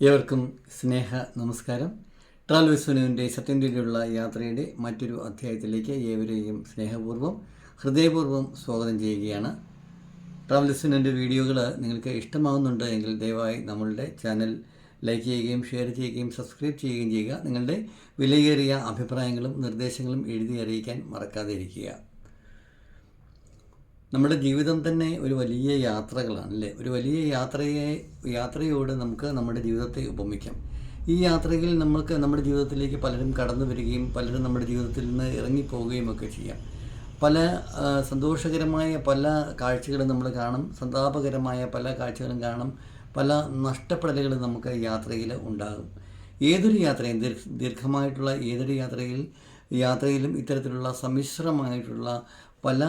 ഏവർക്കും സ്നേഹ നമസ്കാരം. ട്രാവൽ വിസ്വനുവിന്റെ സത്യന്തിയിലുള്ള യാത്രയുടെ മറ്റൊരു അധ്യായത്തിലേക്ക് ഏവരെയും സ്നേഹപൂർവം ഹൃദയപൂർവം സ്വാഗതം ചെയ്യുകയാണ്. ട്രാവൽ വിസ്വനന്റെ വീഡിയോകൾ നിങ്ങൾക്ക് ഇഷ്ടമാകുന്നുണ്ട് എങ്കിൽ ദയവായി നമ്മളുടെ ചാനൽ ലൈക്ക് ചെയ്യുകയും ഷെയർ ചെയ്യുകയും സബ്സ്ക്രൈബ് ചെയ്യുകയും ചെയ്യുക. നിങ്ങളുടെ വിലയേറിയ അഭിപ്രായങ്ങളും നിർദ്ദേശങ്ങളും എഴുതി അറിയിക്കാൻ മറക്കാതെ ഇരിക്കുക നമ്മുടെ ജീവിതം തന്നെ ഒരു വലിയ യാത്രകളാണ് അല്ലേ? ഒരു വലിയ യാത്രയെ യാത്രയോട് നമുക്ക് നമ്മുടെ ജീവിതത്തെ ഉപമിക്കാം. ഈ യാത്രയിൽ നമുക്ക് നമ്മുടെ ജീവിതത്തിലേക്ക് പലരും കടന്നു വരികയും പലരും നമ്മുടെ ജീവിതത്തിൽ നിന്ന് ഇറങ്ങിപ്പോവുകയും ഒക്കെ ചെയ്യാം. പല സന്തോഷകരമായ പല കാഴ്ചകളും നമ്മൾ കാണും സന്താപകരമായ പല കാഴ്ചകളും കാണും പല നഷ്ടപ്പെടലുകളും നമുക്ക് യാത്രയിൽ ഉണ്ടാകും. ഏതൊരു യാത്രയും ദീർഘമായിട്ടുള്ള ഏതൊരു യാത്രയിൽ യാത്രയിലും ഇത്തരത്തിലുള്ള സമ്മിശ്രമായിട്ടുള്ള പല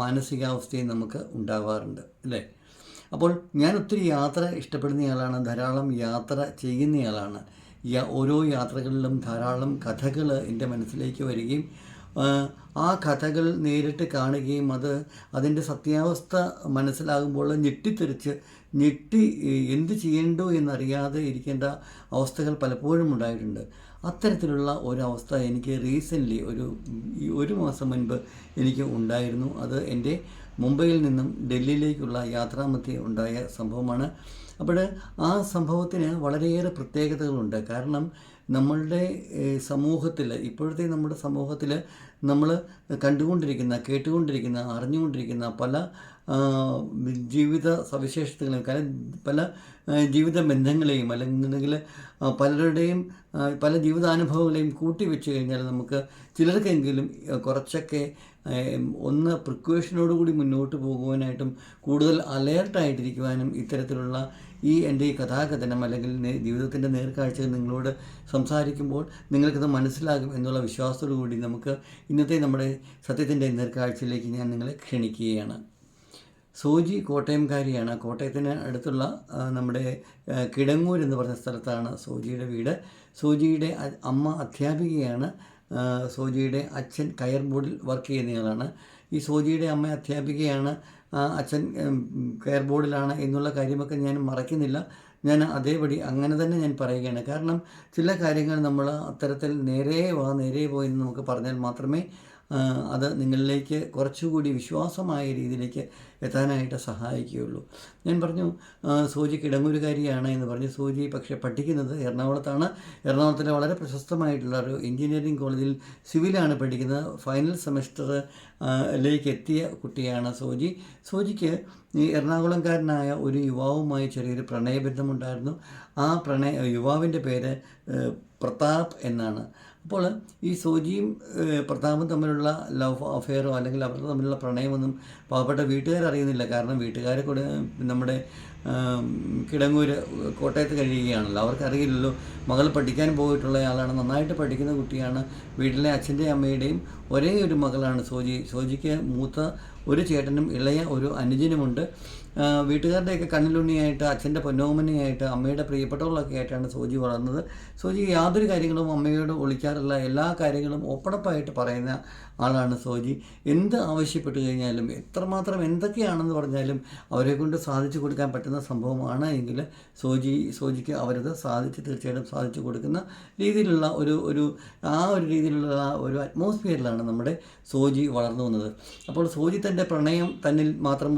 മാനസികാവസ്ഥയും നമുക്ക് ഉണ്ടാവാറുണ്ട് അല്ലേ? അപ്പോൾ ഞാൻ ഒത്തിരി യാത്ര ഇഷ്ടപ്പെടുന്നയാളാണ് ധാരാളം യാത്ര ചെയ്യുന്നയാളാണ് ഓരോ യാത്രകളിലും ധാരാളം കഥകൾ എന്റെ മനസ്സിലേക്ക് വരികയും ആ, കഥകൾ നേരിട്ട് കാണുകയും അത് അതിന്റെ സത്യാവസ്ഥ മനസ്സിലാകുമ്പോൾ ഞെട്ടിത്തെറിച്ച് ഞെട്ടി എന്ത് ചെയ്യേണ്ടോ എന്നറിയാതെ ഇരിക്കേണ്ട അവസ്ഥകൾ പലപ്പോഴും ഉണ്ടായിട്ടുണ്ട്. അത്തരത്തിലുള്ള ഒരവസ്ഥ എനിക്ക് റീസെന്റ്ലി ഒരു ഒരു മാസം മുൻപ് എനിക്ക് ഉണ്ടായിരുന്നു. അത് എന്റെ മുംബൈയിൽ നിന്നും ഡൽഹിയിലേക്കുള്ള യാത്രാമധ്യേ ഉണ്ടായ സംഭവമാണ്. അപ്പോൾ ആ സംഭവത്തിന് വളരെയേറെ പ്രത്യേകതകളുണ്ട്. കാരണം നമ്മളുടെ സമൂഹത്തിൽ ഇപ്പോഴത്തെ നമ്മുടെ സമൂഹത്തിൽ നമ്മൾ കണ്ടുകൊണ്ടിരിക്കുന്ന കേട്ടുകൊണ്ടിരിക്കുന്ന അറിഞ്ഞുകൊണ്ടിരിക്കുന്ന പല ജീവിത സവിശേഷതകളെയും പല പല ജീവിത ബന്ധങ്ങളെയും അല്ലെങ്കിൽ പലരുടെയും പല ജീവിതാനുഭവങ്ങളെയും കൂട്ടി വെച്ച് കഴിഞ്ഞാൽ നമുക്ക് ചിലർക്കെങ്കിലും കുറച്ചൊക്കെ ഒന്ന് പ്രിക്വേഷനോടുകൂടി മുന്നോട്ട് പോകുവാനായിട്ടും കൂടുതൽ അലേർട്ടായിട്ടിരിക്കുവാനും ഇത്തരത്തിലുള്ള ഈ എന്റെ ഈ കഥാകഥനം അല്ലെങ്കിൽ ജീവിതത്തിന്റെ നേർക്കാഴ്ചകൾ നിങ്ങളോട് സംസാരിക്കുമ്പോൾ നിങ്ങൾക്കത് മനസ്സിലാകും എന്നുള്ള വിശ്വാസത്തോടു കൂടി നമുക്ക് ഇന്നത്തെ നമ്മുടെ സത്യത്തിന്റെ നേർക്കാഴ്ചയിലേക്ക് ഞാൻ നിങ്ങളെ ക്ഷണിക്കുകയാണ്. സോജി കോട്ടയംകാരിയാണ്. കോട്ടയത്തിന് അടുത്തുള്ള നമ്മുടെ കിടങ്ങൂർ എന്ന് പറഞ്ഞ സ്ഥലത്താണ് സോജിയുടെ വീട്. സോജിയുടെ അമ്മ അധ്യാപികയാണ്. സോജിയുടെ അച്ഛൻ കയർ ബോർഡിൽ വർക്ക് ചെയ്യുന്നയാളാണ്. ഈ സോജിയുടെ അമ്മ അധ്യാപികയാണ്. അച്ഛൻ കയർ ബോർഡിലാണ് എന്നുള്ള കാര്യമൊക്കെ ഞാൻ മറക്കുന്നില്ല ഞാൻ അതേപടി അങ്ങനെ തന്നെ ഞാൻ പറയുകയാണ്. കാരണം ചില കാര്യങ്ങൾ നമ്മൾ അത്തരത്തിൽ നേരെ വാ നേരെ പോയി എന്ന് നമുക്ക് പറഞ്ഞാൽ മാത്രമേ അത് നിങ്ങളിലേക്ക് കുറച്ചുകൂടി വിശ്വാസമായ രീതിയിലേക്ക് എത്താനായിട്ട് സഹായിക്കുകയുള്ളൂ. ഞാൻ പറഞ്ഞു സൂചി കിടങ്ങൂരുകാരിയാണ് എന്ന് പറഞ്ഞു. സൂചി പക്ഷെ പഠിക്കുന്നത് എറണാകുളത്താണ്. എറണാകുളത്തിലെ വളരെ പ്രശസ്തമായിട്ടുള്ള ഒരു എഞ്ചിനീയറിംഗ് കോളേജിൽ സിവിലാണ് പഠിക്കുന്നത്. ഫൈനൽ സെമസ്റ്റർ ലേക്ക് എത്തിയ കുട്ടിയാണ് സോജി സോജിക്ക് ഈ എറണാകുളംകാരനായ ഒരു യുവാവുമായി ചെറിയൊരു പ്രണയബന്ധമുണ്ടായിരുന്നു. ആ പ്രണയ യുവാവിന്റെ പേര് പ്രതാപ് എന്നാണ്. അപ്പോൾ ഈ സോജിയും പ്രതാപും തമ്മിലുള്ള ലവ് അഫെയറോ അല്ലെങ്കിൽ അവർ തമ്മിലുള്ള പ്രണയമൊന്നും പാവപ്പെട്ട വീട്ടുകാർ അറിയുന്നില്ല. കാരണം വീട്ടുകാരെ കൂടെ നമ്മുടെ കിടങ്ങൂര് കോട്ടയത്ത് കഴിയുകയാണല്ലോ. അവർക്കറിയില്ലല്ലോ മകൾ പഠിക്കാൻ പോയിട്ടുള്ള ആളാണ് നന്നായിട്ട് പഠിക്കുന്ന കുട്ടിയാണ്. വീട്ടിലെ അച്ഛന്റെയും അമ്മയുടെയും ഒരേ ഒരു മകളാണ് സോജി. സോജിക്ക് മൂത്ത ഒരു ചേട്ടനും ഇളയ ഒരു അനുജനുമുണ്ട്. വീട്ടുകാരുടെയൊക്കെ കണ്ണിലുണ്ണിയായിട്ട് അച്ഛന്റെ പൊന്നോമനയായിട്ട് അമ്മയുടെ പ്രിയപ്പെട്ടവളൊക്കെ ആയിട്ടാണ് സോജി വളർന്നത്. സോജി യാതൊരു കാര്യങ്ങളും അമ്മയോട് ഒളിക്കാറില്ല. എല്ലാ കാര്യങ്ങളും ഓപ്പണപ്പായിട്ട് പറയുന്ന ആളാണ് സോജി. എന്ത് ആവശ്യപ്പെട്ടു കഴിഞ്ഞാലും എത്രമാത്രം എന്തൊക്കെയാണെന്ന് പറഞ്ഞാലും അവരെ കൊണ്ട് സാധിച്ചു കൊടുക്കാൻ പറ്റുന്ന സംഭവമാണ് എങ്കിൽ സോജി സോജിക്ക് അവരത് സാധിച്ച് തീർച്ചയായിട്ടും സാധിച്ചു കൊടുക്കുന്ന രീതിയിലുള്ള ഒരു ഒരു ആ ഒരു രീതിയിലുള്ള ഒരു അറ്റ്മോസ്ഫിയറിലാണ് നമ്മുടെ സോജി വളർന്നു വന്നത്. അപ്പോൾ സോജി തന്റെ പ്രണയം തന്നിൽ മാത്രം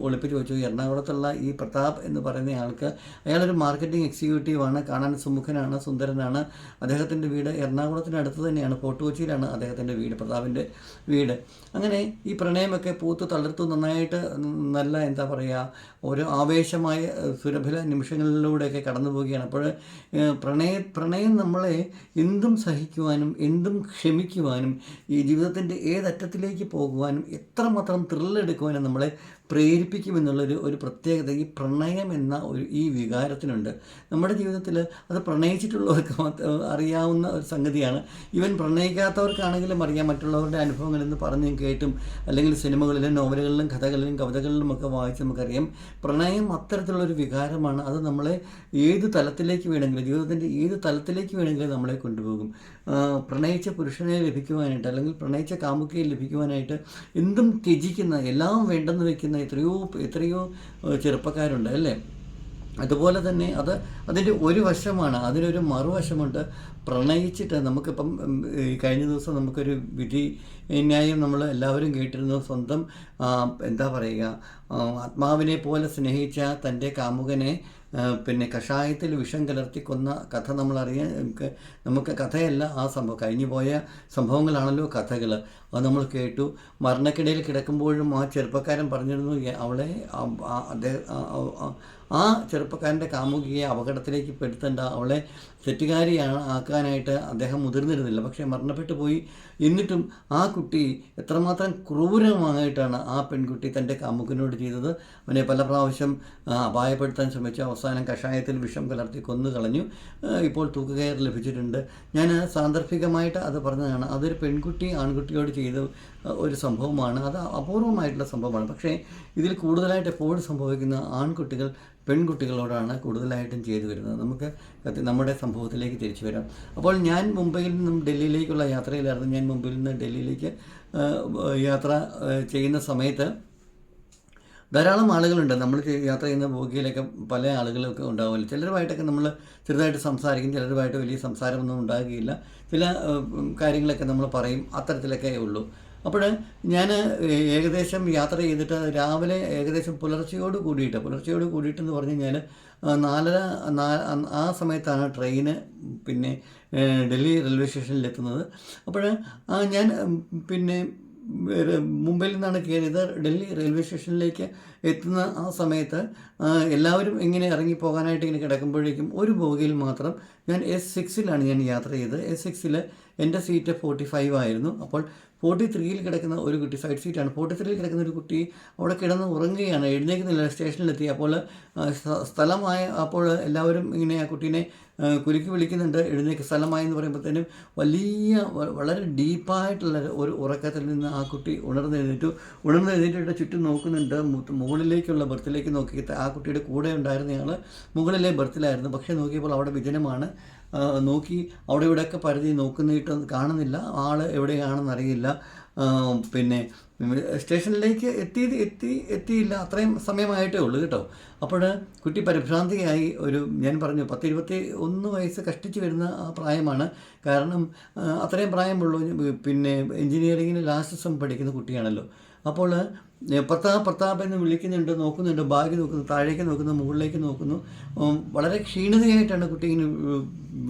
ഒളിപ്പിച്ച് വെച്ചു. എറണാകുളത്തുള്ള ഈ പ്രതാപ് എന്ന് പറയുന്ന ആൾക്ക് അയാളൊരു മാർക്കറ്റിംഗ് എക്സിക്യൂട്ടീവാണ് കാണാൻ സുമുഖനാണ് സുന്ദരനാണ്. അദ്ദേഹത്തിന്റെ വീട് എറണാകുളത്തിനടുത്ത് തന്നെയാണ്. ഫോർട്ട് കൊച്ചിയിലാണ് അദ്ദേഹത്തിന്റെ വീട് പ്രതാപിന്റെ വീട്. അങ്ങനെ ഈ പ്രണയമൊക്കെ പൂത്ത് തളർത്തു. നന്നായിട്ട് നല്ല എന്താ പറയുക ഓരോ ആവേശമായ സുരഭില നിമിഷങ്ങളിലൂടെയൊക്കെ കടന്നു പോവുകയാണ്. അപ്പോൾ പ്രണയ പ്രണയം നമ്മളെ എന്തും സഹിക്കുവാനും എന്തും ക്ഷമിക്കുവാനും ഈ ജീവിതത്തിന്റെ ഏതറ്റത്തിലേക്ക് പോകുവാനും എത്രമാത്രം ത്രില്ലെടുക്കുവാനും നമ്മളെ പ്രേരിപ്പിക്കുമെന്നുള്ളൊരു ഒരു പ്രത്യേകത ഈ പ്രണയം എന്ന ഒരു ഈ വികാരത്തിനുണ്ട്. നമ്മുടെ ജീവിതത്തിൽ അത് പ്രണയിച്ചിട്ടുള്ളവർക്ക് അറിയാവുന്ന ഒരു സംഗതിയാണ്. ഈവൻ പ്രണയിക്കാത്തവർക്കാണെങ്കിലും അറിയാം മറ്റുള്ളവരുടെ അനുഭവങ്ങളിൽ നിന്ന് പറഞ്ഞും കേട്ടും അല്ലെങ്കിൽ സിനിമകളിലും നോവലുകളിലും കഥകളിലും കവിതകളിലും ഒക്കെ വായിച്ച് നമുക്കറിയാം. പ്രണയം അത്തരത്തിലുള്ളൊരു വികാരമാണ്. അത് നമ്മളെ ഏത് തലത്തിലേക്ക് വേണമെങ്കിലും ജീവിതത്തിന്റെ ഏത് തലത്തിലേക്ക് വേണമെങ്കിലും നമ്മളെ കൊണ്ടുപോകും. പ്രണയിച്ച പുരുഷനെ ലഭിക്കുവാനായിട്ട് അല്ലെങ്കിൽ പ്രണയിച്ച കാമുകിയെ ലഭിക്കുവാനായിട്ട് എന്തും ത്യജിക്കുന്ന എല്ലാം വേണ്ടെന്ന് വെക്കുന്ന എത്രയോ എത്രയോ ചെറുപ്പക്കാരുണ്ട് അല്ലേ? അതുപോലെ തന്നെ അത് അതിന്റെ ഒരു വശമാണ് അതിനൊരു മറുവശമുണ്ട്. പ്രണയിച്ചിട്ട് നമുക്കിപ്പം കഴിഞ്ഞ ദിവസം നമുക്കൊരു വിധി ന്യായം നമ്മൾ എല്ലാവരും കേട്ടിരുന്നു. സ്വന്തം എന്താ പറയുക ആത്മാവിനെ പോലെ സ്നേഹിച്ച തന്റെ കാമുകനെ പിന്നെ കഷായത്തിൽ വിഷം കലർത്തി കൊന്ന കഥ നമ്മൾ അറിയാൻ നമുക്ക് നമുക്ക് കഥയല്ല ആ സംഭവം. കഴിഞ്ഞു പോയ സംഭവങ്ങളാണല്ലോ കഥകൾ അത് നമ്മൾ കേട്ടു. മരണക്കിടയിൽ കിടക്കുമ്പോഴും ആ ചെറുപ്പക്കാരൻ പറഞ്ഞിരുന്നു അവളെ അദ്ദേഹം ആ- ചെറുപ്പക്കാരന്റെ കാമുകിയെ അപകടത്തിലേക്ക് പെടുത്തേണ്ട അവളെ തെറ്റുകാരിയാണ് ആക്കാനായിട്ട് അദ്ദേഹം മുതിർന്നിരുന്നില്ല. പക്ഷേ മരണപ്പെട്ടു പോയി. എന്നിട്ടും ആ കുട്ടി എത്രമാത്രം ക്രൂരമായിട്ടാണ് ആ പെൺകുട്ടി തന്റെ കാമുകനോട് ചെയ്തത്. അവനെ പല പ്രാവശ്യം അപായപ്പെടുത്താൻ ശ്രമിച്ചു. അവസാനം കഷായത്തിൽ വിഷം കലർത്തി കൊന്നു കളഞ്ഞു. ഇപ്പോൾ തൂക്കുകയർ ലഭിച്ചിട്ടുണ്ട്. ഞാൻ സാന്ദർഭികമായിട്ട് അത് പറഞ്ഞതാണ്. അതൊരു പെൺകുട്ടി ആൺകുട്ടിയോട് ചെയ്ത ഒരു സംഭവമാണ്. അത് അപൂർവമായിട്ടുള്ള സംഭവമാണ്. പക്ഷേ ഇതിൽ കൂടുതലായിട്ട് എപ്പോഴും സംഭവിക്കുന്ന ആൺകുട്ടികൾ പെൺകുട്ടികളോടാണ് കൂടുതലായിട്ടും ചെയ്തു വരുന്നത്. നമുക്ക് നമ്മുടെ സംഭവത്തിലേക്ക് തിരിച്ചു വരാം. അപ്പോൾ ഞാൻ മുംബൈയിൽ നിന്നും ഡൽഹിയിലേക്കുള്ള യാത്രയിലായിരുന്നു. ഞാൻ മുംബൈയിൽ നിന്ന് ഡൽഹിയിലേക്ക് യാത്ര ചെയ്യുന്ന സമയത്ത് ധാരാളം ആളുകളുണ്ട്. നമ്മൾ യാത്ര ചെയ്യുന്ന ബോഗിയിലൊക്കെ പല ആളുകളൊക്കെ ഉണ്ടാവുമല്ലോ. ചിലരുമായിട്ടൊക്കെ നമ്മൾ ചെറുതായിട്ട് സംസാരിക്കും. ചിലരുമായിട്ട് വലിയ സംസാരമൊന്നും ഉണ്ടാകുകയില്ല. ചില കാര്യങ്ങളൊക്കെ നമ്മൾ പറയും. അത്തരത്തിലൊക്കെ ഉള്ളൂ. അപ്പോൾ ഞാൻ ഏകദേശം യാത്ര ചെയ്തിട്ട് രാവിലെ ഏകദേശം പുലർച്ചയോട് കൂടിയിട്ട് പുലർച്ചയോട് കൂടിയിട്ടെന്ന് പറഞ്ഞു കഴിഞ്ഞാൽ നാലര ആ സമയത്താണ് ട്രെയിന് പിന്നെ ഡൽഹി റെയിൽവേ സ്റ്റേഷനിൽ എത്തുന്നത് അപ്പോൾ ഞാൻ പിന്നെ മുംബൈയിൽ നിന്നാണ് കയറിയത്. ഡൽഹി റെയിൽവേ സ്റ്റേഷനിലേക്ക് എത്തുന്ന ആ സമയത്ത് എല്ലാവരും ഇങ്ങനെ ഇറങ്ങി പോകാനായിട്ട് ഇങ്ങനെ കിടക്കുമ്പോഴേക്കും ഒരു ബോഗിയിൽ മാത്രം ഞാൻ എസ് സിക്സിലാണ് ഞാൻ യാത്ര ചെയ്തത്. എസ് സിക്സിൽ എന്റെ സീറ്റ് ഫോർട്ടി ഫൈവ് ആയിരുന്നു. അപ്പോൾ ഫോർട്ടി ത്രീയിൽ കിടക്കുന്ന ഒരു കുട്ടി സൈഡ് സീറ്റാണ് ഫോർട്ടി ത്രീയിൽ കിടക്കുന്ന ഒരു കുട്ടി അവിടെ കിടന്ന് ഉറങ്ങുകയാണ്. എഴുന്നേക്കുന്നില്ല സ്റ്റേഷനിലെത്തി അപ്പോൾ സ്ഥലമായ അപ്പോൾ എല്ലാവരും ഇങ്ങനെ ആ കുട്ടീനെ കുരുക്കി വിളിക്കുന്നുണ്ട്. എഴുന്നേക്ക് സ്ഥലമായി എന്ന് പറയുമ്പോഴത്തേനും വലിയ വളരെ ഡീപ്പായിട്ടുള്ള ഒരു ഉറക്കത്തിൽ നിന്ന് ആ കുട്ടി ഉണർന്നെഴുന്നേറ്റു. ഉണർന്നെഴുന്നേറ്റിട്ട് ചുറ്റും നോക്കുന്നുണ്ട്. മുകളിലേക്കുള്ള ബർത്തിലേക്ക് നോക്കി ആ കുട്ടിയുടെ കൂടെ ഉണ്ടായിരുന്നയാൾ മുകളിലെ ബർത്തിലായിരുന്നു പക്ഷേ നോക്കിയപ്പോൾ അവിടെ വിജനമാണ്. നോക്കി അവിടെ ഇവിടെയൊക്കെ പരിധി നോക്കുന്നിട്ട് കാണുന്നില്ല. ആൾ എവിടെയാണെന്ന് അറിയില്ല. പിന്നെ സ്റ്റേഷനിലേക്ക് എത്തി എത്തി എത്തിയില്ല. അത്രയും സമയമായിട്ടേ ഉള്ളൂ കേട്ടോ. അപ്പോൾ കുട്ടി പരിഭ്രാന്തിയായി ഒരു ഞാൻ പറഞ്ഞു പത്ത് ഇരുപത്തി ഒന്ന് വയസ്സ് കഷ്ടിച്ച് വരുന്ന ആ പ്രായമാണ്. കാരണം അത്രയും പ്രായമുള്ളൂ പിന്നെ എൻജിനീയറിങ്ങിന് ലാസ്റ്റ് സെം പഠിക്കുന്ന കുട്ടിയാണല്ലോ. അപ്പോൾ പ്രതാപ് പ്രതാപ് എന്ന് വിളിക്കുന്നുണ്ട് നോക്കുന്നുണ്ട് ബാഗ് നോക്കുന്നു താഴേക്ക് നോക്കുന്നു മുകളിലേക്ക് നോക്കുന്നു. വളരെ ക്ഷീണിതയായിട്ടാണ് കുട്ടി ഇങ്ങനെ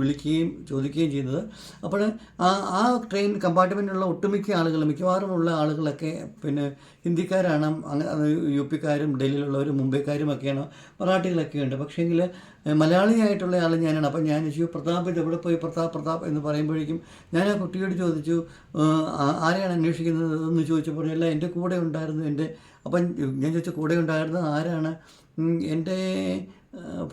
വിളിക്കുകയും ചോദിക്കുകയും ചെയ്യുന്നത്. അപ്പോൾ ആ ആ ട്രെയിൻ കമ്പാർട്ട്മെന്റിലുള്ള ഒട്ടുമിക്ക ആളുകൾ മിക്കവാറുമുള്ള ആളുകളൊക്കെ പിന്നെ ഹിന്ദിക്കാരാണ്. അങ്ങനെ യു പിക്കാരും ഡൽഹിയിലുള്ളവരും മുംബൈക്കാരും ഒക്കെയാണ് മറാഠികളൊക്കെ ഉണ്ട് പക്ഷേങ്കിൽ മലയാളിയായിട്ടുള്ള ആൾ ഞാനാണ്. അപ്പം ഞാൻ ചോദിച്ചു പ്രതാപ് ഇത് എവിടെ പോയി? പ്രതാപ് പ്രതാപ് എന്ന് പറയുമ്പോഴേക്കും ഞാൻ ആ കുട്ടിയോട് ചോദിച്ചു "ആ, ആ- ആരെയാണ് അന്വേഷിക്കുന്നത് എന്ന് ചോദിച്ചപ്പോൾ അല്ല എന്റെ കൂടെ ഉണ്ടായിരുന്നു. എന്റെ അപ്പം ഞാൻ ചോദിച്ച കൂടെ ഉണ്ടായിരുന്നത് ആരാണ്? എന്റെ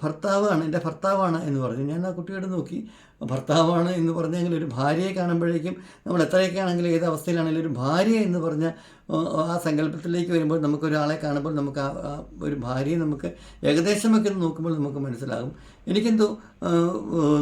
ഭർത്താവാണ് എന്റെ ഭർത്താവാണ് എന്ന് പറഞ്ഞു. ഞാൻ ആ കുട്ടിയോട് നോക്കി ഭർത്താവാണ് എന്ന് പറഞ്ഞെങ്കിൽ ഒരു ഭാര്യയെ കാണുമ്പോഴേക്കും നമ്മൾ എത്രയൊക്കെ ആണെങ്കിലും ഏത് അവസ്ഥയിലാണെങ്കിലും ഒരു ഭാര്യ എന്ന് പറഞ്ഞ ആ, സങ്കല്പത്തിലേക്ക് വരുമ്പോൾ നമുക്കൊരാളെ കാണുമ്പോൾ നമുക്ക് ആ ഒരു ഭാര്യയെ നമുക്ക് ഏകദേശമൊക്കെ നോക്കുമ്പോൾ നമുക്ക് മനസ്സിലാകും. എനിക്കെന്തോ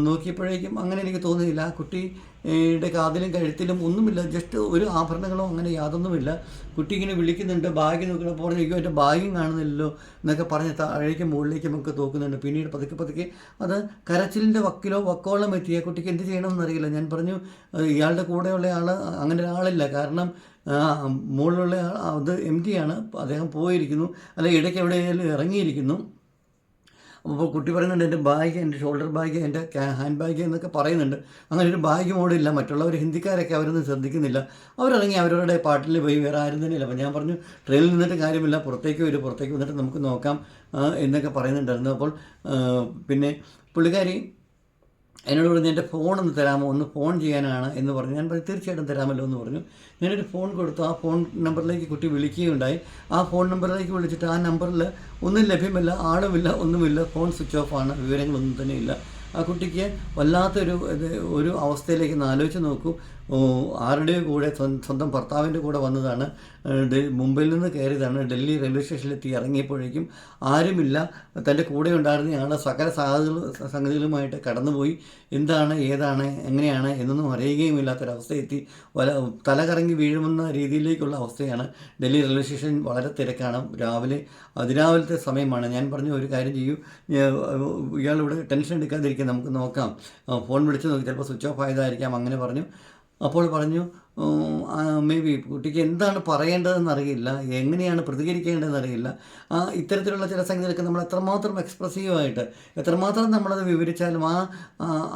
നോക്കിയപ്പോഴേക്കും അങ്ങനെ എനിക്ക് തോന്നുന്നില്ല ആ കുട്ടിയുടെ കാതിലും കഴുത്തിലും ഒന്നുമില്ല. ജസ്റ്റ് ഒരു ആഭരണങ്ങളോ അങ്ങനെ യാതൊന്നുമില്ല. കുട്ടി ഇങ്ങനെ വിളിക്കുന്നുണ്ട്. ബാഗ് പറഞ്ഞു അയ്യോ എന്റെ ബാഗും കാണുന്നില്ലല്ലോ എന്നൊക്കെ പറഞ്ഞ് താഴേക്കും മുകളിലേക്കും ഒക്കെ തോക്കുന്നുണ്ട് പിന്നീട് പതുക്കെ പതുക്കെ അത് കരച്ചിലിന്റെ വക്കിലോ വക്കോളം എത്തിയ കുട്ടിക്ക് എന്ത് ചെയ്യണമെന്ന് അറിയില്ല. ഞാൻ പറഞ്ഞു ഇയാളുടെ കൂടെയുള്ള ആൾ അങ്ങനെ ഒരാളില്ല. കാരണം മുകളിലുള്ള ആൾ അത് എം ടി ആണ് അദ്ദേഹം പോയിരിക്കുന്നു. അല്ലെങ്കിൽ ഇടയ്ക്ക് എവിടെയെങ്കിലും ഇറങ്ങിയിരിക്കുന്നു. അപ്പോൾ കുട്ടി പറയുന്നുണ്ട് എന്റെ ബാഗ് എന്റെ ഷോൾഡർ ബാഗ് എന്റെ ഹാൻഡ് ബാഗ് എന്നൊക്കെ പറയുന്നുണ്ട്. അങ്ങനെ ഒരു ബാഗ് മോഡില്ല മറ്റുള്ളവർ ഹിന്ദിക്കാരൊക്കെ അവരൊന്നും ശ്രദ്ധിക്കുന്നില്ല. അവരിറങ്ങി അവരവരുടെ പാട്ടിൽ പോയി വേറെ ആരും തന്നെയില്ല. അപ്പോൾ ഞാൻ പറഞ്ഞു ട്രെയിനിൽ നിന്നിട്ട് കാര്യമില്ല. പുറത്തേക്ക് വരും. പുറത്തേക്ക് വന്നിട്ട് നമുക്ക് നോക്കാം എന്നൊക്കെ പറയുന്നുണ്ടായിരുന്നു. അപ്പോൾ പിന്നെ പുള്ളിക്കാരി എന്നോട് പറഞ്ഞു എന്റെ ഫോൺ ഒന്ന് തരാമോ? ഒന്ന് ഫോൺ ചെയ്യാനാണ്. എന്ന് പറഞ്ഞു. ഞാൻ പറഞ്ഞു തീർച്ചയായിട്ടും തരാമല്ലോ എന്ന് പറഞ്ഞു. ഞാനൊരു ഫോൺ കൊടുത്തു. ആ ഫോൺ നമ്പറിലേക്ക് കുട്ടി വിളിക്കുകയുണ്ടായി. ആ ഫോൺ നമ്പറിലേക്ക് വിളിച്ചിട്ട് ആ നമ്പറിൽ ഒന്നും ലഭ്യമല്ല ആളുമില്ല ഒന്നുമില്ല ഫോൺ സ്വിച്ച് ഓഫ് ആണ് വിവരങ്ങളൊന്നും തന്നെ ഇല്ല ആ കുട്ടിക്ക് വല്ലാത്തൊരു ഒരു അവസ്ഥയിലേക്ക് ഒന്ന് ആലോചിച്ച് നോക്കൂ. ഓ, ആരുടെയോ കൂടെ സ്വന്തം ഭർത്താവിന്റെ കൂടെ വന്നതാണ് മുംബൈയിൽ നിന്ന് കയറിയതാണ് ഡൽഹി റെയിൽവേ സ്റ്റേഷനിലെത്തി. ഇറങ്ങിയപ്പോഴേക്കും ആരുമില്ല. തന്റെ കൂടെ ഉണ്ടായിരുന്ന ആൾ സകല സാധ്യത സംഗതികളുമായിട്ട് കടന്നുപോയി. എന്താണ് ഏതാണ് എങ്ങനെയാണ് എന്നൊന്നും അറിയുകയുമില്ലാത്തൊരവസ്ഥ എത്തി വല തലകറങ്ങി വീഴുമെന്ന രീതിയിലേക്കുള്ള അവസ്ഥയാണ് ഡൽഹി റെയിൽവേ സ്റ്റേഷൻ വളരെ തിരക്കാണ്. രാവിലെ അതിരാവിലത്തെ സമയമാണ്. ഞാൻ പറഞ്ഞ ഒരു കാര്യം ചെയ്യൂ. ഇയാളിവിടെ ടെൻഷൻ എടുക്കാതിരിക്കുക നമുക്ക് നോക്കാം. ഫോൺ വിളിച്ച് നോക്കി. ചിലപ്പോൾ സ്വിച്ച് ഓഫ് ആയതായിരിക്കാം അങ്ങനെ പറഞ്ഞു. അപ്പോൾ പറഞ്ഞു മേ ബി കുട്ടിക്ക് എന്താണ് പറയേണ്ടതെന്ന് അറിയില്ല എങ്ങനെയാണ് പ്രതികരിക്കേണ്ടതെന്ന് അറിയില്ല ആ ഇത്തരത്തിലുള്ള ചില സംഗതികളൊക്കെ നമ്മൾ എത്രമാത്രം എക്സ്പ്രസീവായിട്ട് എത്രമാത്രം നമ്മളത് വിവരിച്ചാലും ആ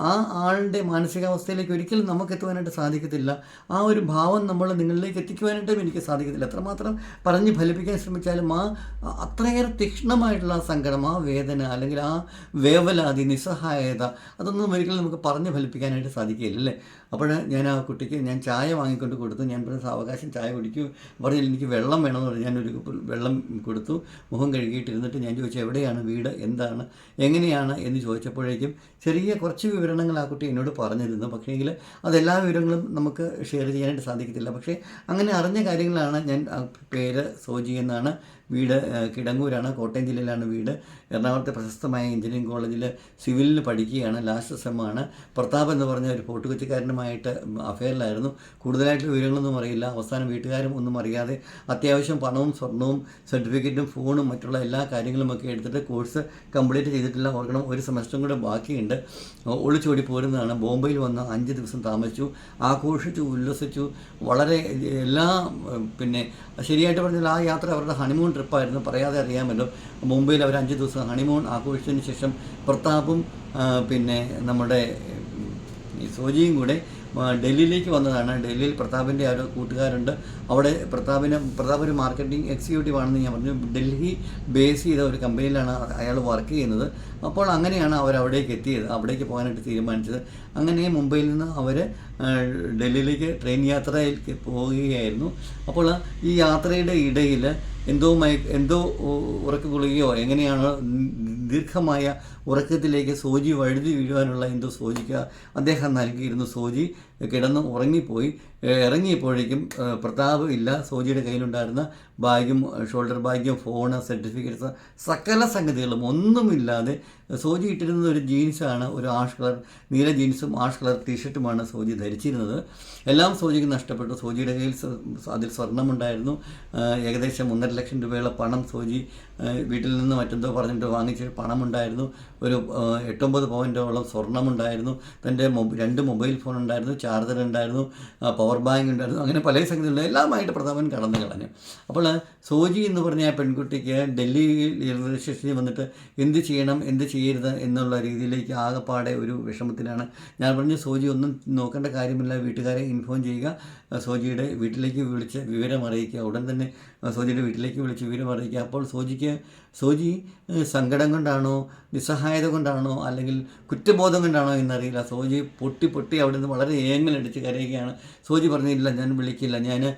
ആ- ആളുടെ മാനസികാവസ്ഥയിലേക്ക് ഒരിക്കലും നമുക്ക് എത്തുവാനായിട്ട് സാധിക്കത്തില്ല. ആ ഒരു ഭാവം നമ്മൾ നിങ്ങളിലേക്ക് എത്തിക്കുവാനായിട്ടും എനിക്ക് സാധിക്കത്തില്ല. എത്രമാത്രം പറഞ്ഞ് ഫലിപ്പിക്കാൻ ശ്രമിച്ചാലും ആ അത്രയേറെ തീക്ഷ്ണമായിട്ടുള്ള ആ സങ്കടം ആ വേദന അല്ലെങ്കിൽ ആ വേവലാതി നിസ്സഹായത അതൊന്നും ഒരിക്കലും നമുക്ക് പറഞ്ഞ് ഫലിപ്പിക്കാനായിട്ട് സാധിക്കില്ല അല്ലേ? അപ്പോൾ ഞാൻ ആ കുട്ടിക്ക് ഞാൻ ചായ വാങ്ങിക്കൊണ്ട് കൊടുത്തു. ഞാൻ പറഞ്ഞ സാവകാശം ചായ കുടിക്കൂ. പറഞ്ഞു എനിക്ക് വെള്ളം വേണമെന്ന് പറഞ്ഞു. ഞാനൊരു വെള്ളം കൊടുത്തു. മുഖം കഴുകിയിട്ടിരുന്നിട്ട് ഞാൻ ചോദിച്ചു എവിടെയാണ് വീട്? എന്താണ്? എങ്ങനെയാണ്? എന്ന് ചോദിച്ചപ്പോഴേക്കും ചെറിയ കുറച്ച് വിവരണങ്ങൾ ആ കുട്ടി എന്നോട് പറഞ്ഞിരുന്നു. പക്ഷേങ്കിൽ അതെല്ലാ വിവരങ്ങളും നമുക്ക് ഷെയർ ചെയ്യാനായിട്ട് സാധിക്കത്തില്ല. പക്ഷേ അങ്ങനെ അറിഞ്ഞ കാര്യങ്ങളാണ് ഞാൻ പേര് സോജി എന്നാണ് വീട് കിടങ്ങൂരാണ്. കോട്ടയം ജില്ലയിലാണ് വീട്. എറണാകുളത്തെ പ്രശസ്തമായ എഞ്ചിനീയറിംഗ് കോളേജിൽ സിവിലിൽ പഠിക്കുകയാണ്. ലാസ്റ്റ് സെമ്മാണ്. പ്രതാപ് എന്ന് പറഞ്ഞ ഒരു പോട്ടുകൊച്ചിക്കാരനുമായിട്ട് കൊച്ചിക്കാരനുമായിട്ട് അഫെയറിലായിരുന്നു. കൂടുതലായിട്ട് വിവരങ്ങളൊന്നും അറിയില്ല. അവസാനം വീട്ടുകാരും ഒന്നും അറിയാതെ അത്യാവശ്യം പണവും സ്വർണവും സർട്ടിഫിക്കറ്റും ഫോണും മറ്റുള്ള എല്ലാ കാര്യങ്ങളുമൊക്കെ എടുത്തിട്ട് കോഴ്സ് കംപ്ലീറ്റ് ചെയ്തിട്ടില്ല. ഓർക്കണം ഒരു സെമസ്റ്ററും കൂടെ ബാക്കിയുണ്ട്. ഒളിച്ചോടി പോരുന്നതാണ്. ബോംബെയിൽ വന്ന് അഞ്ച് ദിവസം താമസിച്ചു. ആഘോഷിച്ചു ഉല്ലസിച്ചു. വളരെ എല്ലാ പിന്നെ ശരിയായിട്ട് പറഞ്ഞാൽ ആ യാത്ര അവരുടെ ഹണിമൂൺ ട്രിപ്പായിരുന്നു. പറയാതെ അറിയാമല്ലോ. മുംബൈയിൽ അവർ അഞ്ച് ദിവസം ഹണിമൂൺ ആഘോഷിച്ചതിന് ശേഷം പ്രതാപും പിന്നെ നമ്മുടെ സോജിയും കൂടെ ഡൽഹിയിലേക്ക് വന്നതാണ്. ഡൽഹിയിൽ പ്രതാപിന്റെ ഒരു കൂട്ടുകാരുണ്ട്. അവിടെ പ്രതാപിന് പ്രതാപ് ഒരു മാർക്കറ്റിംഗ് എക്സിക്യൂട്ടീവ് ആണെന്ന് ഞാൻ പറഞ്ഞു. ഡൽഹി ബേസ് ചെയ്ത ഒരു കമ്പനിയിലാണ് അയാൾ വർക്ക് ചെയ്യുന്നത്. അപ്പോൾ അങ്ങനെയാണ് അവർ അവിടേക്ക് എത്തിയത് അവിടേക്ക് പോകാനായിട്ട് തീരുമാനിച്ചത്. അങ്ങനെ മുംബൈയിൽ നിന്ന് അവർ ഡൽഹിയിലേക്ക് ട്രെയിൻ യാത്രയിൽ പോവുകയായിരുന്നു. അപ്പോൾ ഈ യാത്രയുടെ ഇടയിൽ എന്തോ മയ എന്തോ ഉറക്ക ഗുളികയോ എങ്ങനെയാണ് ദീർഘമായ ഉറക്കത്തിലേക്ക് സോജി വഴുതി വീഴുവാനുള്ള എന്തോ സോജിക്ക അദ്ദേഹം നൽകിയിരുന്നു. സോജി കിടന്ന് ഉറങ്ങിപ്പോയി. ഇറങ്ങിയപ്പോഴേക്കും പ്രതാപ് ഇല്ല സോജിയുടെ കയ്യിലുണ്ടായിരുന്ന ബാഗും ഷോൾഡർ ബാഗും ഫോണ് സർട്ടിഫിക്കറ്റ്സ് സകല സംഗതികളും ഒന്നുമില്ലാതെ സോജി ഇട്ടിരുന്നത് ഒരു ജീൻസാണ് ഒരു ആഷ് കളർ നീല ജീൻസും ആഷ് കളർ ടീഷർട്ടുമാണ് സോജി ധരിച്ചിരുന്നത്. എല്ലാം സോജിക്ക് നഷ്ടപ്പെട്ടു. സോജിയുടെ കയ്യിൽ അതിൽ സ്വർണമുണ്ടായിരുന്നു. ഏകദേശം ഒന്നര ലക്ഷം രൂപയുള്ള പണം സോജി വീട്ടിൽ നിന്ന് മറ്റെന്തോ പറഞ്ഞിട്ട് വാങ്ങിച്ച പണമുണ്ടായിരുന്നു. ഒരു എട്ടൊമ്പത് പവന്റോളം സ്വർണമുണ്ടായിരുന്നു തന്റെ രണ്ട് മൊബൈൽ ഫോൺ ഉണ്ടായിരുന്നു ചാർജർ ഉണ്ടായിരുന്നു പവർ ബാങ്ക് ഉണ്ടായിരുന്നു അങ്ങനെ പല സംഗതികളുണ്ട്. എല്ലാമായിട്ട് പ്രതാപൻ കടന്നു കളഞ്ഞു. അപ്പോൾ സോജി എന്ന് പറഞ്ഞ ആ പെൺകുട്ടിക്ക് ഡൽഹിയിൽ റെയിൽവേ സ്റ്റേഷനിൽ വന്നിട്ട് എന്ത് ചെയ്യണം എന്ത് ചെയ്യരുത് എന്നുള്ള രീതിയിലേക്ക് ആകെപ്പാടെ ഒരു വിഷമത്തിലാണ്. ഞാൻ പറഞ്ഞു സോജി ഒന്നും നോക്കേണ്ട കാര്യമില്ല. വീട്ടുകാരെ ഇൻഫോം ചെയ്യുക. സോജിയുടെ വീട്ടിലേക്ക് വിളിച്ച് വിവരം അറിയിക്കുക. ഉടൻ തന്നെ സോജിയുടെ വീട്ടിലേക്ക് വിളിച്ച് വിവരം അറിയിക്കുക. അപ്പോൾ സോജിക്ക് energie സോജി സങ്കടം കൊണ്ടാണോ നിസ്സഹായത കൊണ്ടാണോ അല്ലെങ്കിൽ കുറ്റബോധം കൊണ്ടാണോ എന്നറിയില്ല. സോജി പൊട്ടി പൊട്ടി അവിടെ നിന്ന് വളരെ ഏങ്ങലടിച്ച് കരയുകയാണ്. സോജി പറഞ്ഞില്ല ഞാൻ വിളിക്കില്ല. ഞാൻ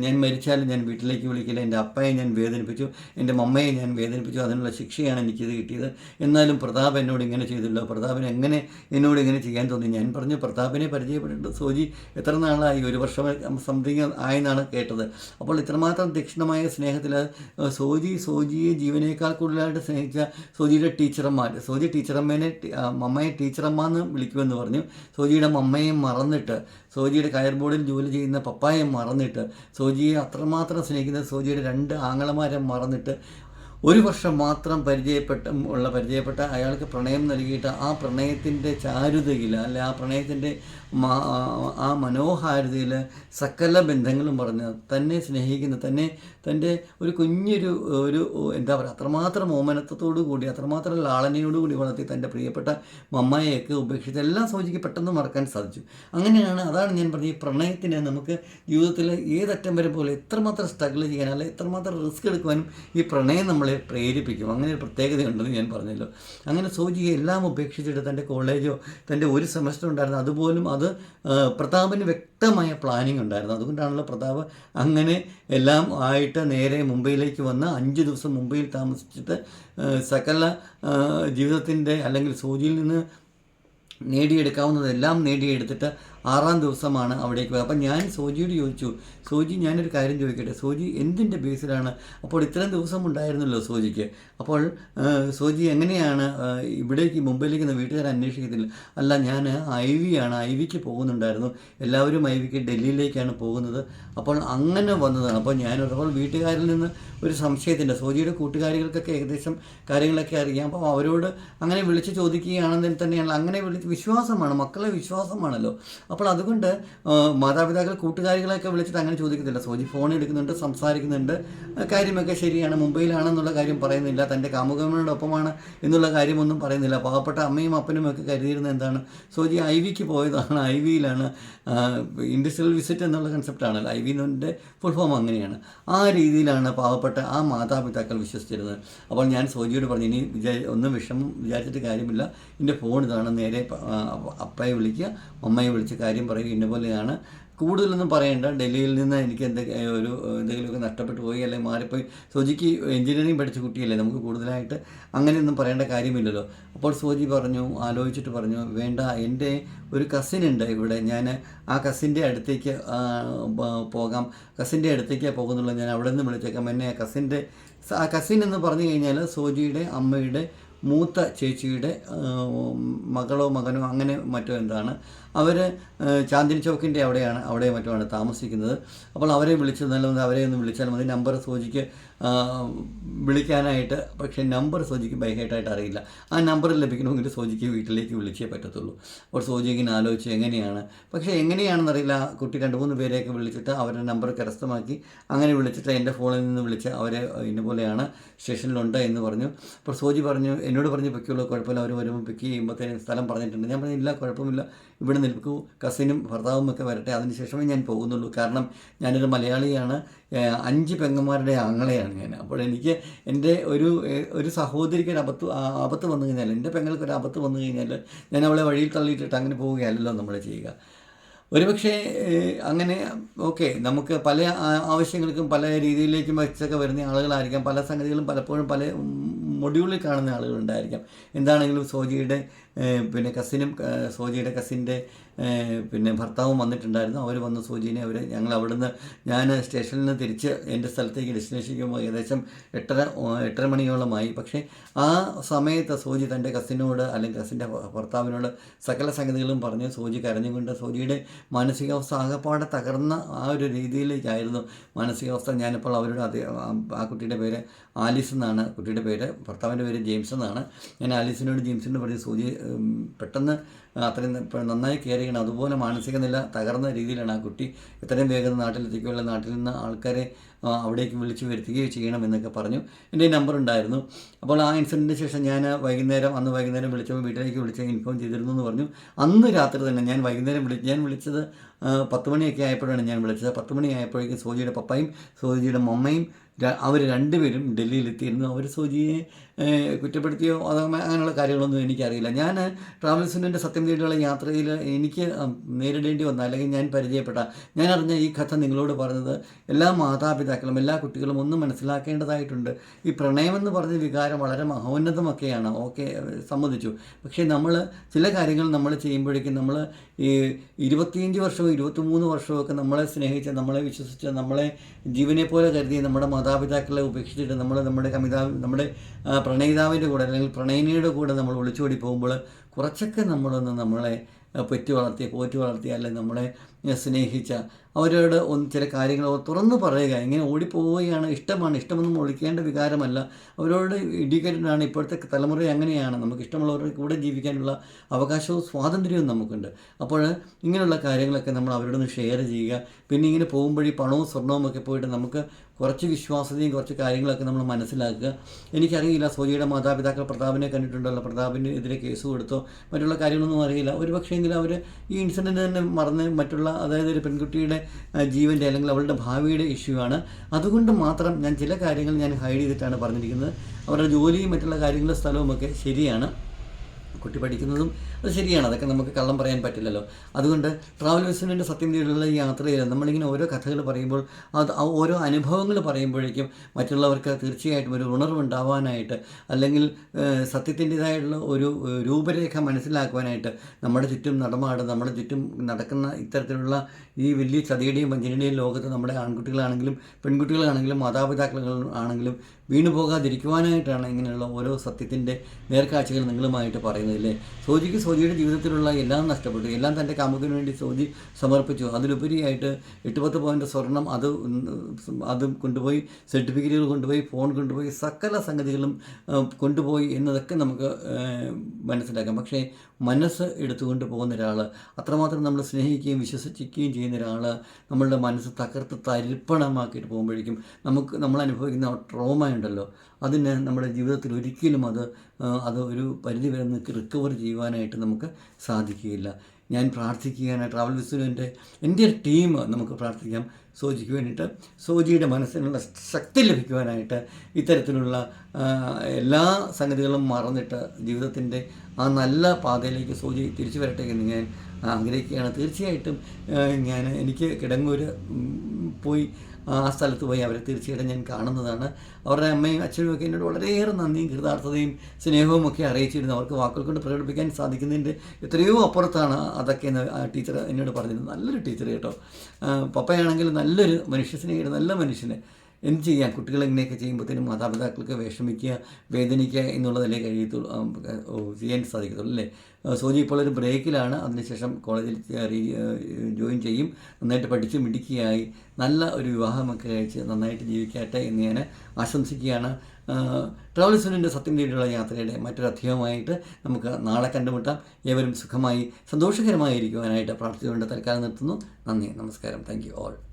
ഞാൻ മരിച്ചാലും ഞാൻ വീട്ടിലേക്ക് വിളിക്കില്ല. എന്റെ അപ്പയെ ഞാൻ വേദനിപ്പിച്ചു. എന്റെ മമ്മയെ ഞാൻ വേദനിപ്പിച്ചു. അതിനുള്ള ശിക്ഷയാണ് എനിക്കിത് കിട്ടിയത്. എന്നാലും പ്രതാപ് എന്നോട് ഇങ്ങനെ ചെയ്തല്ലോ. പ്രതാപിന് എങ്ങനെ എന്നോട് ഇങ്ങനെ ചെയ്യാൻ തോന്നി? ഞാൻ പറഞ്ഞു പ്രതാപിനെ പരിചയപ്പെട്ടിട്ടുണ്ട് സോജി. എത്ര നാളായി? ഒരു വർഷം സംതിങ് ആയെന്നാണ് കേട്ടത്. അപ്പോൾ ഇത്രമാത്രം തീക്ഷ്ണമായ സ്നേഹത്തിൽ സോജി സോജിയെ ജീവനേക്കാൾ കൂടുതലായിട്ട് സ്നേഹിച്ച സോജിയുടെ ടീച്ചറമ്മ സോജി ടീച്ചറമ്മേനെ അമ്മയെ ടീച്ചറമ്മ എന്ന് വിളിക്കുമെന്ന് പറഞ്ഞു. സോജിയുടെ മമ്മയെ മറന്നിട്ട് സോജിയുടെ കയർ ബോർഡിൽ ജോലി ചെയ്യുന്ന പപ്പായെ മറന്നിട്ട് സോജിയെ അത്രമാത്രം സ്നേഹിക്കുന്ന സോജിയുടെ രണ്ട് ആങ്ങളമാരെ മറന്നിട്ട് ഒരു വർഷം മാത്രം പരിചയപ്പെട്ട ഉള്ള പരിചയപ്പെട്ട അയാൾക്ക് പ്രണയം നൽകിയിട്ട് ആ പ്രണയത്തിന്റെ ചാരുതയിൽ അല്ലെ ആ പ്രണയത്തിന്റെ ആ മനോഹാരിതയിൽ സകല ബന്ധങ്ങളും പറഞ്ഞ് തന്നെ സ്നേഹിക്കുന്ന തന്നെ തന്റെ ഒരു കുഞ്ഞൊരു ഒരു എന്താ പറയുക അത്രമാത്രം ഓമനത്വത്തോടു കൂടി അത്രമാത്രം ലാളനയോടു കൂടി വളർത്തി തന്റെ പ്രിയപ്പെട്ട മമ്മയെയൊക്കെ ഉപേക്ഷിച്ച് എല്ലാം സൂചിക്ക് പെട്ടെന്ന് മറക്കാൻ സാധിച്ചു. അങ്ങനെയാണ് അതാണ് ഞാൻ പറഞ്ഞത് ഈ പ്രണയത്തിന് നമുക്ക് ജീവിതത്തിൽ ഏതറ്റം വരെ പോലെ എത്രമാത്രം സ്ട്രഗിൾ ചെയ്യാൻ അല്ലെ എത്രമാത്രം റിസ്ക് എടുക്കുവാനും ഈ പ്രണയം നമ്മളെ പ്രേരിപ്പിക്കും. അങ്ങനെ ഒരു പ്രത്യേകതയുണ്ടെന്ന് ഞാൻ പറഞ്ഞല്ലോ. അങ്ങനെ സോജിയെ എല്ലാം ഉപേക്ഷിച്ചിട്ട് തന്റെ കോളേജോ തന്റെ ഒരു സെമസ്റ്റർ ഉണ്ടായിരുന്നു. അതുപോലും അത് ആ, പ്രതാപന് വ്യക്തമായ പ്ലാനിങ് ഉണ്ടായിരുന്നു. അതുകൊണ്ടാണല്ലോ പ്രതാപ് അങ്ങനെ എല്ലാം ആയിട്ട് നേരെ മുംബൈയിലേക്ക് വന്ന് അഞ്ച് ദിവസം മുംബൈയിൽ താമസിച്ചിട്ട് സകല ജീവിതത്തിന്റെ അല്ലെങ്കിൽ സൂചിയിൽ നിന്ന് നേടിയെടുക്കാവുന്നതെല്ലാം നേടിയെടുത്തിട്ട് ആറാം ദിവസമാണ് അവിടേക്ക് പോയത്. അപ്പം ഞാൻ സോജിയോട് ചോദിച്ചു സോജി ഞാനൊരു കാര്യം ചോദിക്കട്ടെ? സോജി എന്തിന്റെ ബേസിലാണ്? അപ്പോൾ ഇത്രയും ദിവസം ഉണ്ടായിരുന്നല്ലോ സോജിക്ക്. അപ്പോൾ സോജി എങ്ങനെയാണ് ഇവിടേക്ക് മുംബൈയിലേക്ക് വീട്ടുകാർ അന്വേഷിക്കത്തില്ല. അല്ല ഞാൻ ഐ വി ആണ് ഐ വിക്ക് പോകുന്നുണ്ടായിരുന്നു. എല്ലാവരും ഐ വിക്ക് ഡൽഹിയിലേക്കാണ് പോകുന്നത്. അപ്പോൾ അങ്ങനെ വന്നതാണ്. അപ്പോൾ ഞാൻ അപ്പോൾ വീട്ടുകാരിൽ നിന്ന് ഒരു സംശയത്തിന്റെ സോജിയുടെ കൂട്ടുകാരികൾക്കൊക്കെ ഏകദേശം കാര്യങ്ങളൊക്കെ അറിയാം. അപ്പോൾ അവരോട് അങ്ങനെ വിളിച്ച് ചോദിക്കുകയാണെന്ന് തന്നെയാണ് അങ്ങനെ വിളിച്ച് വിശ്വാസമാണ് മക്കളെ വിശ്വാസമാണല്ലോ. അപ്പോൾ അതുകൊണ്ട് മാതാപിതാക്കൾ കൂട്ടുകാരികളെയൊക്കെ വിളിച്ചിട്ട് അങ്ങനെ ചോദിക്കുന്നില്ല സോജി ഫോൺ എടുക്കുന്നുണ്ട് സംസാരിക്കുന്നുണ്ട്. കാര്യമൊക്കെ ശരിയാണ്. മുംബൈയിലാണെന്നുള്ള കാര്യം പറയുന്നില്ല. തന്റെ കാമുകമ്മയുടെ ഒപ്പമാണ് എന്നുള്ള കാര്യമൊന്നും പറയുന്നില്ല. പാവപ്പെട്ട അമ്മയും അപ്പനും ഒക്കെ കരുതിയിരുന്ന എന്താണ്? സോജി ഐ വിക്ക് പോയതാണ്. ഐ വിയിലാണ് ഇൻഡസ്ട്രിയൽ വിസിറ്റ് എന്നുള്ള കൺസെപ്റ്റാണല്ലോ ഐ വി എന്നിന്റെ ഫുൾ ഫോം അങ്ങനെയാണ്. ആ രീതിയിലാണ് പാവപ്പെട്ട ആ മാതാപിതാക്കൾ വിശ്വസിച്ചിരുന്നത്. അപ്പോൾ ഞാൻ സോജിയോട് പറഞ്ഞു ഇനി വിചാ ഒന്നും വിഷമം വിചാരിച്ചിട്ട് കാര്യമില്ല. എന്റെ ഫോൺ ഇതാണ്. നേരെ അപ്പയെ വിളിക്കുക അമ്മയെ വിളിച്ച് കാര്യം പറയുക ഇന്ന പോലെയാണ്. കൂടുതലൊന്നും പറയണ്ട. ഡൽഹിയിൽ നിന്ന് എനിക്ക് എന്തൊക്കെ ഒരു എന്തെങ്കിലുമൊക്കെ നഷ്ടപ്പെട്ടു പോയി അല്ലെങ്കിൽ മാറിപ്പോയി. സോജിക്ക് എഞ്ചിനീയറിംഗ് പഠിച്ച കുട്ടിയല്ലേ നമുക്ക് കൂടുതലായിട്ട് അങ്ങനെയൊന്നും പറയേണ്ട കാര്യമില്ലല്ലോ. അപ്പോൾ സോജി പറഞ്ഞു ആലോചിച്ചിട്ട് പറഞ്ഞു വേണ്ട എന്റെ ഒരു കസിൻ ഉണ്ട് ഇവിടെ. ഞാൻ ആ കസിന്റെ അടുത്തേക്ക് പോകാം. കസിന്റെ അടുത്തേക്ക് പോകുന്നുള്ളൂ ഞാൻ അവിടെ നിന്ന് വിളിച്ചേക്കാം. എന്നെ ആ കസിന്റെ ആ കസിൻ എന്ന് പറഞ്ഞു കഴിഞ്ഞാൽ സോജിയുടെ അമ്മയുടെ മൂത്ത ചേച്ചിയുടെ മകളോ മകനോ അങ്ങനെ മറ്റോ എന്താണ്. അവർ ചാന്ദിനി ചൗക്കിന്റെ അവിടെയാണ് അവിടെ മറ്റോ ആണ് താമസിക്കുന്നത്. അപ്പോൾ അവരെ വിളിച്ചു നല്ലത് അവരെ ഒന്ന് വിളിച്ചാൽ മതി. നമ്പർ സൂചിക്ക് വിളിക്കാനായിട്ട് പക്ഷേ നമ്പർ സൂചിക്ക് ബൈഹേട്ടായിട്ട് അറിയില്ല. ആ നമ്പർ ലഭിക്കണമെങ്കിൽ സൂചിക്ക് വീട്ടിലേക്ക് വിളിച്ചേ പറ്റത്തുള്ളൂ. അപ്പോൾ സൂചി ഇങ്ങനെ ആലോചിച്ച് എങ്ങനെയാണ് പക്ഷേ എങ്ങനെയാണെന്ന് അറിയില്ല. കുട്ടി രണ്ട് മൂന്ന് പേരെയൊക്കെ വിളിച്ചിട്ട് അവരുടെ നമ്പർ കരസ്ഥമാക്കി അങ്ങനെ വിളിച്ചിട്ട് എന്റെ ഫോണിൽ നിന്ന് വിളിച്ച് അവരെ ഇന്നപോലെയാണ് സ്റ്റേഷനിലുണ്ട് എന്ന് പറഞ്ഞു. അപ്പോൾ സൂചി പറഞ്ഞു എന്നോട് പറഞ്ഞ് പൊയ്ക്കുള്ളൂ കുഴപ്പമില്ല. അവർ വരുമ്പോൾ പിക്ക് ചെയ്യുമ്പോഴത്തേനും സ്ഥലം പറഞ്ഞിട്ടുണ്ട്. ഞാൻ പറഞ്ഞില്ല കുഴപ്പമില്ല. ഇവിടെ നിൽക്കൂ. കസിനും ഭർത്താവും ഒക്കെ വരട്ടെ. അതിനുശേഷമേ ഞാൻ പോകുന്നുള്ളൂ. കാരണം ഞാനൊരു മലയാളിയാണ്. അഞ്ച് പെങ്ങന്മാരുടെ ആങ്ങളെയാണ് ഞാൻ. അപ്പോൾ എനിക്ക് എന്റെ ഒരു ഒരു സഹോദരിക്ക് ഒരു അബത്ത് ആപത്ത് വന്നു കഴിഞ്ഞാൽ എന്റെ പെങ്ങൾക്ക് ഒരു ആപത്ത് വന്നു കഴിഞ്ഞാൽ ഞാൻ അവളെ വഴിയിൽ തള്ളിയിട്ടിട്ട് അങ്ങനെ പോവുകയല്ലല്ലോ നമ്മൾ ചെയ്യുക. ഒരുപക്ഷെ അങ്ങനെ ഓക്കെ നമുക്ക് പല ആവശ്യങ്ങൾക്കും പല രീതിയിലേക്കും വെച്ചൊക്കെ വരുന്ന ആളുകളായിരിക്കാം. പല സംഗതികളും പലപ്പോഴും പല മൊഡ്യൂളിൽ കാണുന്ന ആളുകളുണ്ടായിരിക്കാം എന്താണെങ്കിലും സോജിയുടെ പിന്നെ കസിനും സോജിയുടെ കസിന്റെ പിന്നെ ഭർത്താവും വന്നിട്ടുണ്ടായിരുന്നു. അവർ വന്ന് സൂചിനെ അവർ ഞങ്ങൾ അവിടുന്ന് ഞാൻ സ്റ്റേഷനിൽ നിന്ന് തിരിച്ച് എന്റെ സ്ഥലത്തേക്ക് ഡെസ്റ്റിനേഷനിലേക്ക് ഏകദേശം എട്ടര എട്ടര മണിയോളമായി. പക്ഷേ ആ സമയത്ത് സൂചി തന്റെ കസിനോട് അല്ലെങ്കിൽ കസിന്റെ ഭർത്താവിനോട് സകല സംഗതികളും പറഞ്ഞ് സൂചി കരഞ്ഞുകൊണ്ട് സൂചിയുടെ മാനസികാവസ്ഥ ആകപ്പാടെ തകർന്ന ആ ഒരു രീതിയിലേക്കായിരുന്നു മാനസികാവസ്ഥ. ഞാനിപ്പോൾ അവരുടെ അതേ ആ- കുട്ടിയുടെ പേര് ആലീസ് എന്നാണ്. കുട്ടിയുടെ പേര് ഭർത്താവിന്റെ പേര് ജെയിംസ് എന്നാണ്. ഞാൻ ആലീസിനോട് ജെയിംസിനോട് പറഞ്ഞ് സൂചി പെട്ടെന്ന് അത്രയും നന്നായി കെയർ ചെയ്യണം അതുപോലെ മാനസിക നില തകർന്ന രീതിയിലാണ് ആ കുട്ടി എത്രയും വേഗം നാട്ടിലെത്തിക്കുകയുള്ള നാട്ടിൽ നിന്ന് ആൾക്കാരെ അവിടേക്ക് വിളിച്ച് വരുത്തുകയോ ചെയ്യണം എന്നൊക്കെ പറഞ്ഞു. എന്റെ നമ്പർ ഉണ്ടായിരുന്നു. അപ്പോൾ ആ ഇൻസിഡന്റിന് ശേഷം ഞാൻ വൈകുന്നേരം അന്ന് വൈകുന്നേരം വിളിച്ചപ്പോൾ വീട്ടിലേക്ക് വിളിച്ച് ഇൻഫോം ചെയ്തിരുന്നു എന്ന് പറഞ്ഞു. അന്ന് രാത്രി തന്നെ ഞാൻ വൈകുന്നേരം വിളി ഞാൻ വിളിച്ചത് പത്ത് മണിയൊക്കെ ആയപ്പോഴാണ് ഞാൻ വിളിച്ചത്. പത്ത് മണി ആയപ്പോഴേക്കും സോജിയുടെ പപ്പയും സോജിയുടെ മമ്മയും അവർ രണ്ടുപേരും ഡൽഹിയിലെത്തിയിരുന്നു. അവർ സോജിയെ കുറ്റപ്പെടുത്തിയോ അത് അങ്ങനെയുള്ള കാര്യങ്ങളൊന്നും എനിക്കറിയില്ല. ഞാൻ ട്രാവൽസിന്റെ സത്യം തേടിയുള്ള യാത്രയിൽ എനിക്ക് നേരിടേണ്ടി വന്ന അല്ലെങ്കിൽ ഞാൻ പരിചയപ്പെട്ട ഞാൻ അറിഞ്ഞ ഈ കഥ നിങ്ങളോട് പറഞ്ഞത് എല്ലാ മാതാപിതാക്കളും എല്ലാ കുട്ടികളും ഒന്നും മനസ്സിലാക്കേണ്ടതായിട്ടുണ്ട്. ഈ പ്രണയമെന്ന് പറഞ്ഞ വികാരം വളരെ മഹോന്നതമൊക്കെയാണ്. ഓക്കെ സമ്മതിച്ചു. പക്ഷേ നമ്മൾ ചില കാര്യങ്ങൾ നമ്മൾ ചെയ്യുമ്പോഴേക്കും നമ്മൾ ഈ ഇരുപത്തിയഞ്ച് വർഷവും ഇരുപത്തിമൂന്ന് വർഷമൊക്കെ നമ്മളെ സ്നേഹിച്ച് നമ്മളെ വിശ്വസിച്ച് നമ്മളെ ജീവനെ പോലെ കരുതി നമ്മുടെ മാതാപിതാക്കളെ ഉപേക്ഷിച്ചിട്ട് നമ്മൾ നമ്മുടെ കമിതാ നമ്മുടെ പ്രണയിതാവിന്റെ കൂടെ അല്ലെങ്കിൽ പ്രണയിനിയുടെ കൂടെ നമ്മൾ ഒളിച്ചോടി പോകുമ്പോൾ കുറച്ചൊക്കെ നമ്മളൊന്ന് നമ്മളെ പെറ്റു വളർത്തിയ പോറ്റി വളർത്തിയ അല്ലെങ്കിൽ നമ്മളെ സ്നേഹിച്ച അവരോട് ഒന്ന് ചില കാര്യങ്ങൾ തുറന്നു പറയുക. ഇങ്ങനെ ഓടിപ്പോവുകയാണ്. ഇഷ്ടമാണ്. ഇഷ്ടമൊന്നും ഒളിക്കേണ്ട വികാരമല്ല. അവരോട് എഡ്യൂക്കേറ്റഡ് ആണ് ഇപ്പോഴത്തെ തലമുറ അങ്ങനെയാണ്. നമുക്ക് ഇഷ്ടമുള്ളവരുടെ കൂടെ ജീവിക്കാനുള്ള അവകാശവും സ്വാതന്ത്ര്യവും നമുക്കുണ്ട്. അപ്പോൾ ഇങ്ങനെയുള്ള കാര്യങ്ങളൊക്കെ നമ്മൾ അവരോടൊന്ന് ഷെയർ ചെയ്യുക. പിന്നെ ഇങ്ങനെ പോകുമ്പോഴീ പണവും സ്വർണവും ഒക്കെ പോയിട്ട് നമുക്ക് കുറച്ച് വിശ്വാസതയും കുറച്ച് കാര്യങ്ങളൊക്കെ നമ്മൾ മനസ്സിലാക്കുക. എനിക്കറിയില്ല സോജിയുടെ മാതാപിതാക്കൾ പ്രതാപിനെ കണ്ടിട്ടുണ്ടല്ലോ. പ്രതാപിന്റെ എതിരെ കേസ് കൊടുത്തോ? മറ്റുള്ള കാര്യങ്ങളൊന്നും അറിയില്ല. ഒരു പക്ഷേ എങ്കിലും അവർ ഈ ഇൻസിഡന്റ് തന്നെ മറന്ന് മറ്റുള്ള അതായത് ഒരു പെൺകുട്ടിയുടെ ജീവന്റെ അല്ലെങ്കിൽ അവളുടെ ഭാവിയുടെ ഇഷ്യൂ ആണ്. അതുകൊണ്ട് മാത്രം ഞാൻ ചില കാര്യങ്ങൾ ഞാൻ ഹൈഡ് ചെയ്തിട്ടാണ് പറഞ്ഞിരിക്കുന്നത്. അവരുടെ ജോലിയും മറ്റുള്ള കാര്യങ്ങളും സ്ഥലവും ഒക്കെ ശരിയാണ്. കുട്ടി പഠിക്കുന്നതും അത് ശരിയാണ്. അതൊക്കെ നമുക്ക് കള്ളം പറയാൻ പറ്റില്ലല്ലോ. അതുകൊണ്ട് ട്രാവൽ വിസ്വലിന്റെ സത്യം തേടിയുള്ള യാത്രയിൽ നമ്മളിങ്ങനെ ഓരോ കഥകൾ പറയുമ്പോൾ അത് ഓരോ അനുഭവങ്ങൾ പറയുമ്പോഴേക്കും മറ്റുള്ളവർക്ക് തീർച്ചയായിട്ടും ഒരു ഉണർവുണ്ടാവാനായിട്ട് അല്ലെങ്കിൽ സത്യത്തിന്റെതായിട്ടുള്ള ഒരു രൂപരേഖ മനസ്സിലാക്കുവാനായിട്ട് നമ്മുടെ ചുറ്റും നടമാടും നമ്മുടെ ചുറ്റും നടക്കുന്ന ഇത്തരത്തിലുള്ള ഈ വലിയ ചതിയുടെയും വഞ്ചനയുടെയും ലോകത്ത് നമ്മുടെ ആൺകുട്ടികളാണെങ്കിലും പെൺകുട്ടികളാണെങ്കിലും മാതാപിതാക്കൾ ആണെങ്കിലും വീണു പോകാതിരിക്കുവാനായിട്ടാണ് ഇങ്ങനെയുള്ള ഓരോ സത്യത്തിന്റെ നേർക്കാഴ്ചകൾ നിങ്ങളുമായിട്ട് പറയുന്നത് അല്ലേ? സോജിക്ക് സോജിയുടെ ജീവിതത്തിലുള്ള എല്ലാം നഷ്ടപ്പെട്ടു. എല്ലാം തന്റെ കാമുകിന് വേണ്ടി സോജി സമർപ്പിച്ചു. അതിലുപരിയായിട്ട് എട്ട് പത്ത് പോയിന്റ് സ്വർണം അത് അതും കൊണ്ടുപോയി സർട്ടിഫിക്കറ്റുകൾ കൊണ്ടുപോയി ഫോൺ കൊണ്ടുപോയി സകല സംഗതികളും കൊണ്ടുപോയി എന്നതൊക്കെ നമുക്ക് മനസ്സിലാക്കാം. പക്ഷേ മനസ്സ് എടുത്തുകൊണ്ട് പോകുന്ന ഒരാൾ അത്രമാത്രം നമ്മൾ സ്നേഹിക്കുകയും വിശ്വസിക്കുകയും ചെയ്യുന്ന ഒരാൾ നമ്മളുടെ മനസ്സ് തകർത്ത് തരിപ്പണമാക്കിയിട്ട് പോകുമ്പോഴേക്കും നമുക്ക് നമ്മൾ അനുഭവിക്കുന്ന ട്രോമ ഉണ്ടല്ലോ. അതിന് നമ്മുടെ ജീവിതത്തിൽ ഒരിക്കലും അത് അത് ഒരു പരിധി വരെ റിക്കവർ ചെയ്യുവാനായിട്ട് നമുക്ക് സാധിക്കുകയില്ല. ഞാൻ പ്രാർത്ഥിക്കുകയാണ്. ട്രാവൽ വിസുവിന്റെ എന്റെ ടീം നമുക്ക് പ്രാർത്ഥിക്കാം. സോജിക്ക് വേണ്ടിയിട്ട് സോജിയുടെ മനസ്സിനുള്ള ശക്തി ലഭിക്കുവാനായിട്ട് ഇത്തരത്തിലുള്ള എല്ലാ സംഗതികളും മറന്നിട്ട് ജീവിതത്തിന്റെ ആ നല്ല പാതയിലേക്ക് സോജി തിരിച്ചു വരട്ടെ എന്ന് ഞാൻ ആഗ്രഹിക്കുകയാണ്. തീർച്ചയായിട്ടും ഞാൻ എനിക്ക് കിടങ്ങൂർ പോയി ആ സ്ഥലത്ത് പോയി അവരെ തീർച്ചയായിട്ടും ഞാൻ കാണുന്നതാണ്. അവരുടെ അമ്മയും അച്ഛനും ഒക്കെ എന്നോട് വളരെയേറെ നന്ദിയും കൃതാർത്ഥതയും സ്നേഹവും ഒക്കെ അറിയിച്ചിരുന്നു. അവർക്ക് വാക്കുകൾ കൊണ്ട് പ്രകടിപ്പിക്കാൻ സാധിക്കുന്നതിന്റെ എത്രയോ അപ്പുറത്താണ് അതൊക്കെ എന്ന് ടീച്ചർ എന്നോട് പറഞ്ഞത് നല്ലൊരു ടീച്ചർ കേട്ടോ. പപ്പയാണെങ്കിൽ നല്ലൊരു മനുഷ്യ സ്നേഹിയുടെ നല്ല മനുഷ്യന്. എന്ത് ചെയ്യാം? കുട്ടികൾ ഇങ്ങനെയൊക്കെ ചെയ്യുമ്പോഴത്തേനും മാതാപിതാക്കൾക്ക് വിഷമിക്കുക വേദനിക്കുക എന്നുള്ളതല്ലേ കഴിയത്തുള്ളൂ ചെയ്യാൻ സാധിക്കത്തുള്ളൂ അല്ലേ? സോജി ഇപ്പോൾ ഒരു ബ്രേക്കിലാണ്. അതിനുശേഷം കോളേജിൽ ജോയിൻ ചെയ്യും. നന്നായിട്ട് പഠിച്ച് മിടുക്കിയായി. നല്ല ഒരു വിവാഹമൊക്കെ കഴിച്ച് നന്നായിട്ട് ജീവിക്കട്ടെ എന്ന് ഞാൻ ആശംസിക്കുകയാണ്. ട്രാവൽ സുനിന്റെ സത്യം തേടിയുള്ള യാത്രയുടെ മറ്റൊരു നമുക്ക് നാളെ കണ്ടുമുട്ടാം. ഏവരും സുഖമായി സന്തോഷകരമായി ഇരിക്കുവാനായിട്ട് പ്രാർത്ഥിച്ചുകൊണ്ട് തൽക്കാലം നിർത്തുന്നു. നന്ദി നമസ്കാരം. Thank you all.